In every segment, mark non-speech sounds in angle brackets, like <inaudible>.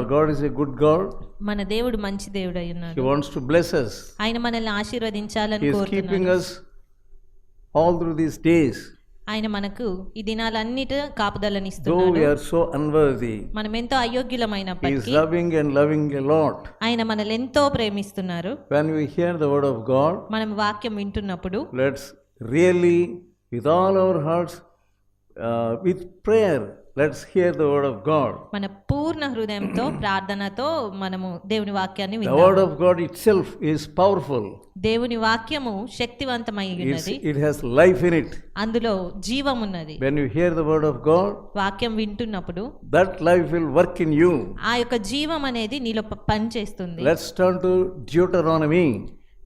Our God is a good God. మన దేవుడు మంచి దేవుడు అయి He ఉన్నాడు wants to bless us. ఆయన మనల్ని ఆశీర్వదించాలని He is keeping కోరుతున్నాడు us all through these days. ఆయన మనకు ఈ దినాలన్నిటి కాపుదలని Though ఇస్తున్నాడు we are so unworthy, మనం ఎంతో He is అయోగ్యులమైనప్పటికీ loving and loving a lot. ఆయన మనల్ని ఎంతో ప్రేమిస్తున్నారు When we hear the word of God, మనం వాక్యం వింటున్నప్పుడు let's really, with all our hearts, uh, with prayer, let's hear the word of God. మన కూర్చున్న హృదయంతో <clears throat> ప్రార్థనతో మనము దేవుని వాక్యాన్ని word of God itself is powerful దేవుని వాక్యము శక్తివంతమై it has life in it అందులో జీవం when you hear the word of God వాక్యం వింటున్నప్పుడు that life will work in you ఆ యొక్క జీవం అనేది నీలో పని చేస్తుంది లెట్స్ టు డ్యూటరోనమీ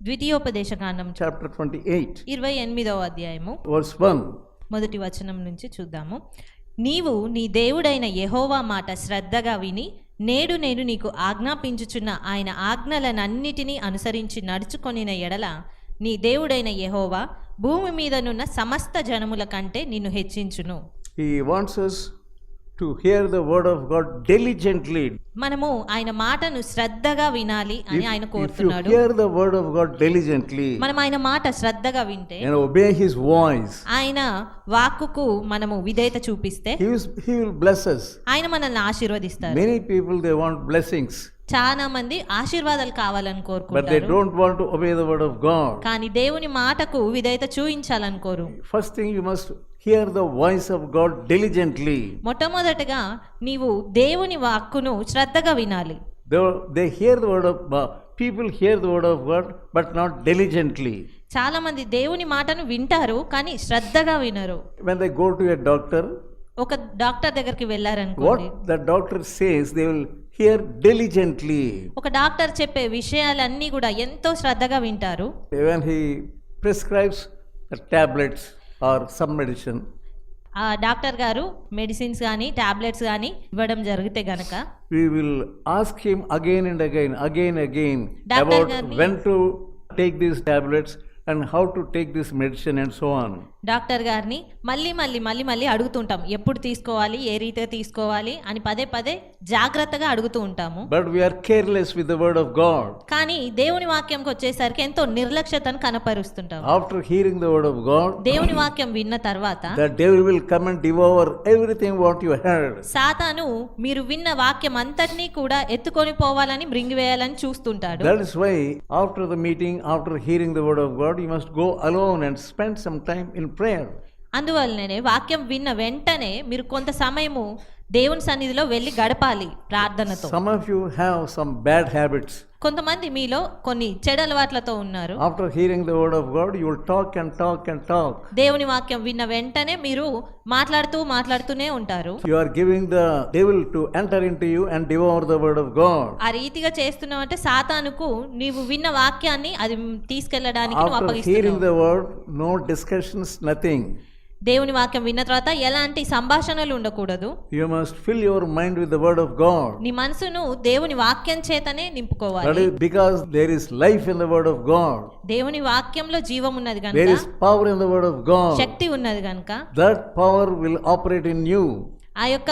ద్వితీయోపదేశ కాండం చాప్టర్ 28 28వ అధ్యాయము. వర్స్ 1 మొదటి వచనం నుంచి చూద్దాము. నీవు నీ దేవుడైన యహోవా మాట శ్రద్ధగా విని నేడు నేను నీకు ఆజ్ఞాపించుచున్న ఆయన ఆజ్ఞలనన్నిటినీ అనుసరించి నడుచుకొనిన ఎడల నీ దేవుడైన యహోవా భూమి మీదనున్న సమస్త జనముల కంటే నిన్ను హెచ్చించును. He wants us to hear the word of God diligently. మనము ఆయన మాటను శ్రద్ధగా వినాలి అని ఆయన If you కోరుతున్నాడు hear the word of God diligently మనం ఆయన మాట శ్రద్ధగా వింటే and obey His voice, ఆయన వాక్కుకు మనము విధేయత చూపిస్తే He will, he will bless us. ఆయన మనల్ని ఆశీర్వదిస్తారు Many people they want blessings, చాలా మంది ఆశీర్వాదాలు కావాలని but they కోరుకుంటారు don't want to obey the word of God. కానీ దేవుని మాటకు విధేయత చూయించాలని కోరు First thing you must hear the voice of God diligently. మొట్టమొదటగా నీవు దేవుని వాక్కును శ్రద్ధగా వినాలి hear the word of uh, people hear the word of God, but not diligently. చాలా మంది దేవుని మాటను వింటారు కానీ శ్రద్ధగా వినరు When they go to a doctor, ఒక డాక్టర్ దగ్గరికి వెళ్ళారనుకోండి what the doctor says, they will hear diligently. ఒక డాక్టర్ చెప్పే విషయాలన్నీ కూడా ఎంతో శ్రద్ధగా వింటారు When he prescribes the or some medicine doctor గారు మెడిసిన్స్ కానీ టాబ్లెట్స్ కానీ ఇవ్వడం జరిగితే గనక we will ask him again and again again again about when to take these tablets and how to take this medicine and so on doctor గారిని మళ్ళీ మళ్ళీ మళ్ళీ మళ్ళీ అడుగుతుంటాం ఎప్పుడు తీసుకోవాలి ఏ రీతిగా తీసుకోవాలి అని పదే పదే జాగ్రత్తగా అడుగుతూ ఉంటాము But we are careless with the word of God. కానీ దేవుని వాక్యంకి వచ్చేసరికి ఎంతో నిర్లక్ష్యతను కనపరుస్తుంటాం After hearing the word of God, దేవుని వాక్యం విన్న తర్వాత the devil will come and devour everything what you heard. సాతాను మీరు విన్న వాక్యం అంతటినీ కూడా ఎత్తుకొని పోవాలని మృంగివేయాలని చూస్తుంటాడు That is why, after the meeting, after hearing the word of God, you must go alone and spend some time in prayer. అందువల్లనే వాక్యం విన్న వెంటనే మీరు కొంత సమయము దేవుని సన్నిధిలో వెళ్ళి గడపాలి ప్రార్థనతో Some of you have some bad habits. కొంతమంది మీలో కొన్ని చెడు అలవాట్లతో ఉన్నారు After hearing the word of God, you will talk and talk and talk. దేవుని వాక్యం విన్న వెంటనే మీరు మాట్లాడుతూ మాట్లాడుతూనే ఉంటారు You are giving the devil to enter into you and devour the word of God. ఆ రీతిగా చేస్తున్నావంటే సాతానుకు నీవు విన్న వాక్యాన్ని అది తీసుకెళ్ళడానికి నువ్వు After hearing అప్పగిస్తున్నావు the word, no discussions, nothing. దేవుని వాక్యం విన్న తర్వాత ఎలాంటి సంభాషణలు ఉండకూడదు. You must fill your mind with the word of God నీ మనసును దేవుని వాక్యం చేతనే నింపుకోవాలి. Because there is life in the word of God దేవుని వాక్యంలో జీవం ఉన్నది గనుక there is power in the word of God శక్తి ఉన్నది గనుక that power will operate in you ఆ యొక్క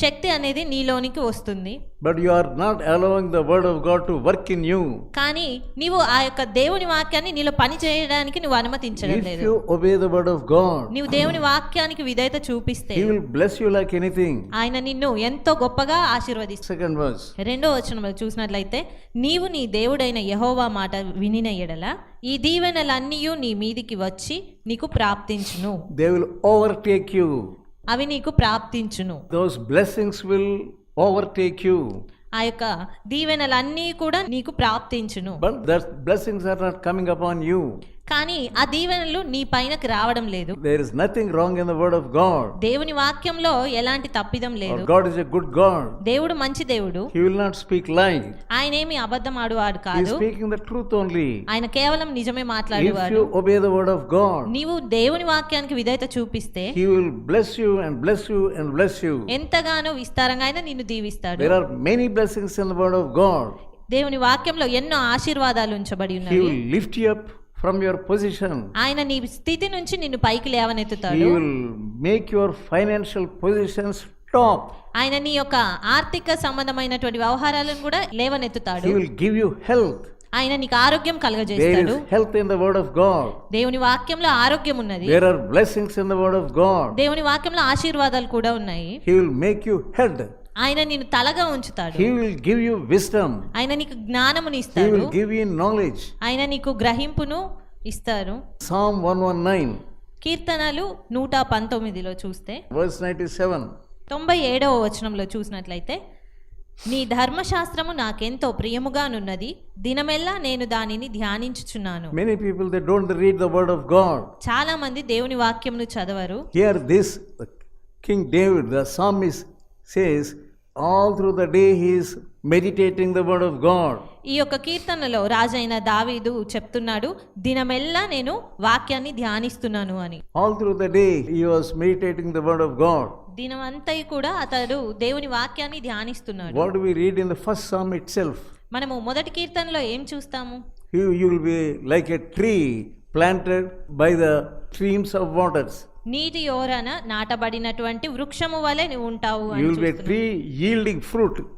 శక్తి అనేది నీలోనికి వస్తుంది. But you are not allowing the word of God to work in you. కానీ నీవు ఆ యొక్క దేవుని వాక్యాన్ని నీలో పని చేయడానికి నువ్వు అనుమతించడం If లేదు you obey the word of God, నీవు దేవుని వాక్యానికి విధేయత చూపిస్తే He will bless you like anything. ఆయన నిన్ను ఎంతో గొప్పగా ఆశీర్వదిస్తాడు Second verse. రెండో వచనంలో చూసినట్లయితే నీవు నీ దేవుడైన యహోవా మాట వినిన ఎడల ఈ దీవెనలన్నీ నీ మీదికి వచ్చి నీకు ప్రాప్తించును They will overtake you. అవి నీకు ప్రాప్తించును Those blessings will overtake you ఆ యొక్క దీవెనలన్నీ కూడా నీకు ప్రాప్తించును. But the blessings are not coming upon you కానీ ఆ దీవెనలు నీ పైనకి రావడం లేదు. There is nothing wrong in the word of God దేవుని వాక్యంలో ఎలాంటి తప్పిదం లేదు. God is a good God దేవుడు మంచి దేవుడు. He will not speak lie ఆయన ఏమీ అబద్ధం ఆడువాడు కాదు. He speaking the truth only ఆయన కేవలం నిజమే మాట్లాడేవాడు. If you obey the word of God నీవు దేవుని వాక్యానికి విధేయత చూపిస్తే he will bless you and bless you and bless you ఎంతగానో విస్తారంగా అయినా నిన్ను దీవిస్తాడు. There are many blessings in the word of God దేవుని వాక్యంలో ఎన్నో ఆశీర్వాదాలు ఉంచబడి ఉన్నాయి he will lift you up lift you up from your position. ఆయన నీ స్థితి నుంచి నిన్ను పైకి He లేవనెత్తుతాడు will make your financial positions top. ఆయన నీ యొక్క ఆర్థిక సంబంధమైనటువంటి వ్యవహారాలను కూడా లేవనెత్తుతాడు He will give you health. ఆయన నీకు ఆరోగ్యం There కలగజేస్తాడు is health in the Word of God. దేవుని వాక్యంలో ఆరోగ్యం ఉన్నది There are blessings in the Word of God. దేవుని వాక్యంలో ఆశీర్వాదాలు కూడా ఉన్నాయి He will make you head. ఆయన నిన్ను తలగా ఉంచుతాడు He will give you wisdom. ఆయన నీకు జ్ఞానముని He ఇస్తాడు will give you knowledge. ఆయన నీకు గ్రహింపును ఇస్తారు Psalm 119, కీర్తనలు నూట పంతొమ్మిదిలో చూస్తే verse 97. తొంభై ఏడవ వచనంలో చూసినట్లయితే నీ ధర్మశాస్త్రము నాకెంతో ప్రియముగానున్నది దినమెల్లా నేను దానిని ధ్యానించుచున్నాను Many people they don't read the word of God. చాలా మంది దేవుని వాక్యంను చదవరు Here, this King David, the psalmist, says, all through the day he is meditating the word of God. ఈ యొక్క కీర్తనలో రాజైన దావీదు చెప్తున్నాడు దినమెల్లా నేను వాక్యాన్ని ధ్యానిస్తున్నాను అని All through the day he was meditating the word of God. దినమంతా కూడా అతడు దేవుని వాక్యాన్ని ధ్యానిస్తున్నాడు What do we read in the first psalm itself? మనము మొదటి కీర్తనలో ఏం చూస్తాము You, you will be like a tree planted by the streams of waters. నీటి ఓరన నాటబడినటువంటి వృక్షము వలె నువ్వు ఉంటావు అని will be a చూస్తున్నాం.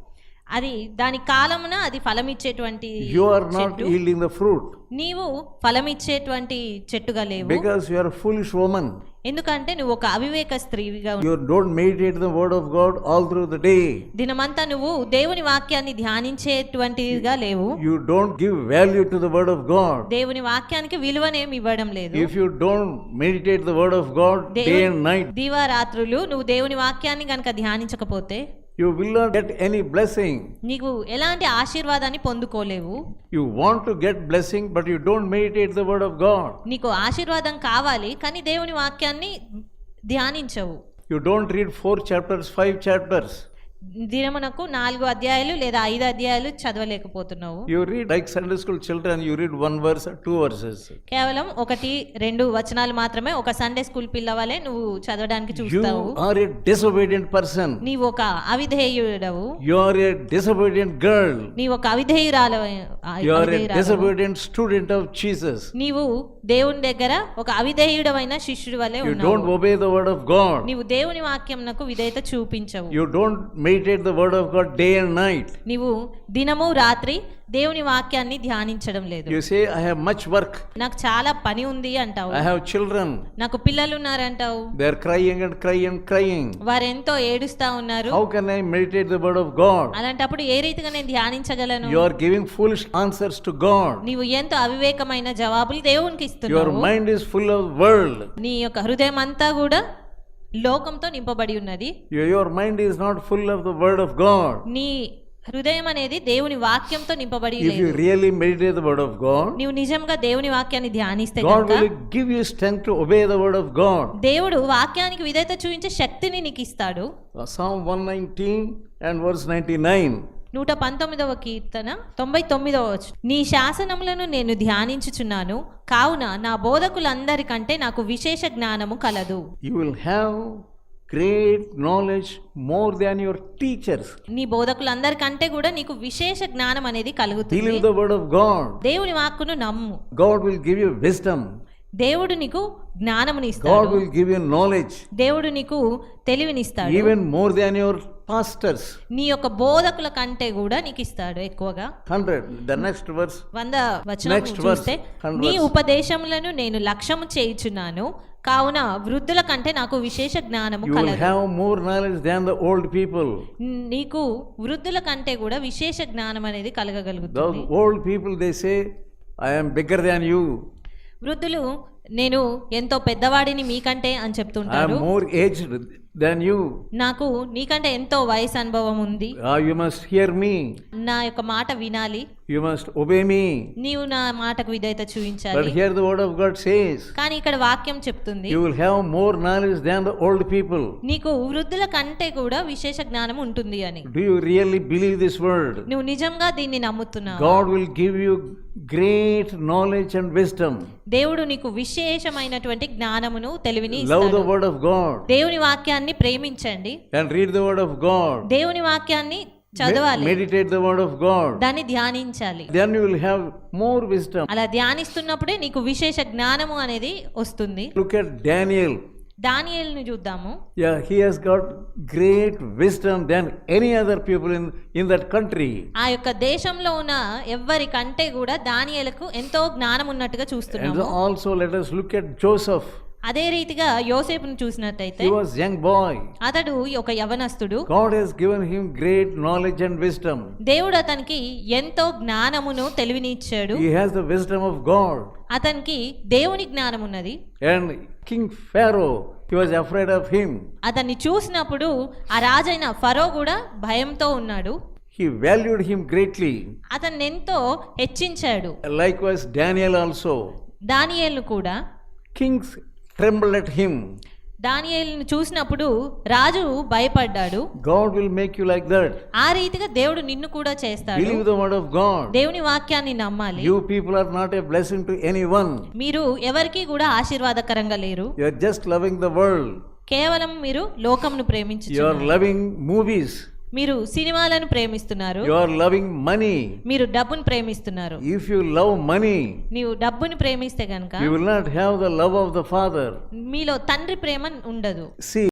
అది దాని కాలమున అది ఫలం ఇచ్చేటువంటి you are not yielding the fruit నీవు ఫలం ఇచ్చేటువంటి చెట్టుగా లేవు. Because you are foolish woman ఎందుకంటే నువ్వు ఒక అవివేక స్త్రీవిగా you don't meditate the word of God all through the day దినమంతా నువ్వు దేవుని వాక్యాన్ని ధ్యానించేటువంటిగా లేవు. You don't give value to the word of God దేవుని వాక్యానికి విలువనేం ఇవ్వడం లేదు. If you don't meditate the word of God day and night దివారాత్రులు నువ్వు దేవుని వాక్యాన్ని గనుక ధ్యానించకపోతే you will not get any blessing నీకు ఎలాంటి ఆశీర్వాదాన్ని పొందుకోలేవు. You want to get blessing but you don't meditate the word of God నీకు ఆశీర్వాదం కావాలి కానీ దేవుని వాక్యాన్ని ధ్యానించవు. You don't read four chapters five chapters దినమునకు నాలుగు అధ్యాయులు లేదా ఐదు అధ్యాయులు చదవలేకపోతున్నావు. You read like Sunday school children you read one verse two verses కేవలం ఒకటి రెండు వచనాలు మాత్రమే ఒక సండే స్కూల్ పిల్లవాలే నువ్వు చదవడానికి చూస్తావు. You are a disobedient person నీవు ఒక అవిధేయుడవు. You are a disobedient girl నీవు ఒక అవిధేయురాలవు you are a disobedient student of Jesus నీవు దేవుని దగ్గర ఒక అవిధేయుడవైన శిష్యుడి వలె ఉన్నావు. You don't obey the word of God నీవు దేవుని వాక్యమునకు విధేయత చూపించవు. You don't meditate the word of God day and night నీవు దినము రాత్రి దేవుని వాక్యాన్ని ధ్యానించడం లేదు. You say I have much work నాకు చాలా పని ఉంది అంటావు. ఐ హావ్ చిల్డ్రన్ నాకు పిల్లలు ఉన్నారు అంటావు they are crying and crying crying వారెంతో ఏడుస్తా ఉన్నారు. How can I meditate the word of God అలాంటప్పుడు ఏ రీతిగా నేను ధ్యానించగలను? You are giving foolish answers to God నీవు ఎంతో అవివేకమైన జవాబులు దేవునికి ఇస్తున్నావు. Your mind is full of world నీ యొక్క హృదయం అంతా కూడా లోకంతో నింపబడి ఉన్నది. Your mind is not full of the word of God నీ హృదయం అనేది దేవుని వాక్యంతో నింపబడి if you really meditate the word of God నీవు నిజంగా దేవుని వాక్యాన్ని ధ్యానిస్తే God will give you strength to obey the word of God దేవుడు వాక్యానికి విధేయత చూపించే శక్తిని నీకు ఇస్తాడు. సామ్ 119 అండ్ వర్స్ 99 నూట పంతొమ్మిదవ కీర్తన తొంభై తొమ్మిదవ నీ శాసనములను నేను ధ్యానించుచున్నాను కావున నా బోధకులందరికంటే నాకు విశేష జ్ఞానము కలదు You will have great knowledge more than your teachers. నీ బోధకులందరికంటే కూడా నీకు విశేష జ్ఞానం అనేది కలుగుతుంది the word of God. దేవుని వాక్కును నమ్ము God will give you wisdom. దేవుడు నీకు జ్ఞానముని ఇస్తాడు. గాడ్ గివ్ యు నాలెడ్జ్ దేవుడు నీకు తెలివిని ఇస్తాడు even more than your pastors నీ యొక్క బోధకుల కంటే కూడా నీకు ఇస్తాడు ఎక్కువగా. 100 ద నెక్స్ట్ వర్స్ 100 వచనం చూస్తే నీ ఉపదేశములను నేను లక్ష్యము చేయుచున్నాను. కావున వృద్ధుల కంటే నాకు విశేష జ్ఞానము కలదు. You knowledge than old people నీకు వృద్ధుల కంటే కూడా విశేష జ్ఞానం అనేది కలగగలుగుతుంది old people they say bigger than you వృద్ధులు నేను ఎంతో పెద్దవాడిని మీకంటే అని చెప్తుంటారు more aged than you. నాకు నీకంటే ఎంతో వయసు అనుభవం ఉంది you must hear me. నా యొక్క మాట వినాలి యు మస్ట్ ఒబే మీ నీవు నా మాటకు విధేయత చూపించాలి. But here the word of God says కానీ ఇక్కడ వాక్యం చెప్తుంది you will have more knowledge than the old people నీకు వృద్ధుల కంటే కూడా విశేష జ్ఞానం ఉంటుంది అని. Do you really believe this word నువ్వు నిజంగా దీన్ని నమ్ముతున్నావు? God will give you great knowledge and wisdom దేవుడు నీకు విశేషమైనటువంటి జ్ఞానమును తెలివిని లవ్ వర్డ్ ఆఫ్ గాడ్ దేవుని వాక్యాన్ని ప్రేమించండి. And the word of God దేవుని వాక్యాన్ని చదవాలి. Meditate the word of God దాన్ని ధ్యానించాలి. Then you will have more wisdom అలా ధ్యానిస్తున్నప్పుడే నీకు విశేష జ్ఞానము అనేది వస్తుంది. లుక్ అట్ డానియల్ డానియల్ను చూద్దాము. Yeah he has got great wisdom than any other people in in that country ఆ యొక్క దేశంలో ఉన్న ఎవ్వరి కంటే కూడా డానియల్కు ఎంతో జ్ఞానం ఉన్నట్టుగా చూస్తున్నాము. Also let us look at Joseph అదే రీతిగా యోసేపును చూసినట్టయితే He was young boy. అతడు ఒక యవనస్తుడు God has given him great knowledge and wisdom. దేవుడు అతనికి ఎంతో జ్ఞానమును తెలివిని ఇచ్చాడు He has the wisdom of God. అతనికి దేవుని జ్ఞానం ఉన్నది And King Pharaoh, he was afraid of him. అతన్ని చూసినప్పుడు ఆ రాజైన ఫరో కూడా భయంతో ఉన్నాడు He valued him greatly. అతన్ని ఎంతో హెచ్చించాడు Likewise, Daniel also. దానియేలును కూడా Kings trembled at him. దానియేలును చూసినప్పుడు రాజు భయపడ్డాడు God will make you like that. ఆ రీతిగా దేవుడు నిన్ను కూడా చేస్తాడు Believe the word of God. దేవుని వాక్యాన్ని నమ్మాలి You people are not a blessing to anyone. మీరు ఎవరికి కూడా ఆశీర్వాదకరంగా లేరు You are just loving the world. కేవలం మీరు లోకమును You are ప్రేమించుచున్నారు loving movies. మీరు సినిమాలను ప్రేమిస్తున్నారు. యు ఆర్ లవింగ్ మనీ మీరు డబ్బును ప్రేమిస్తున్నారు. ఇఫ్ యు లవ్ మనీ నీవు డబ్బును ప్రేమిస్తే గనుక you will not have the love of the father మీలో తండ్రి ప్రేమ ఉండదు. సి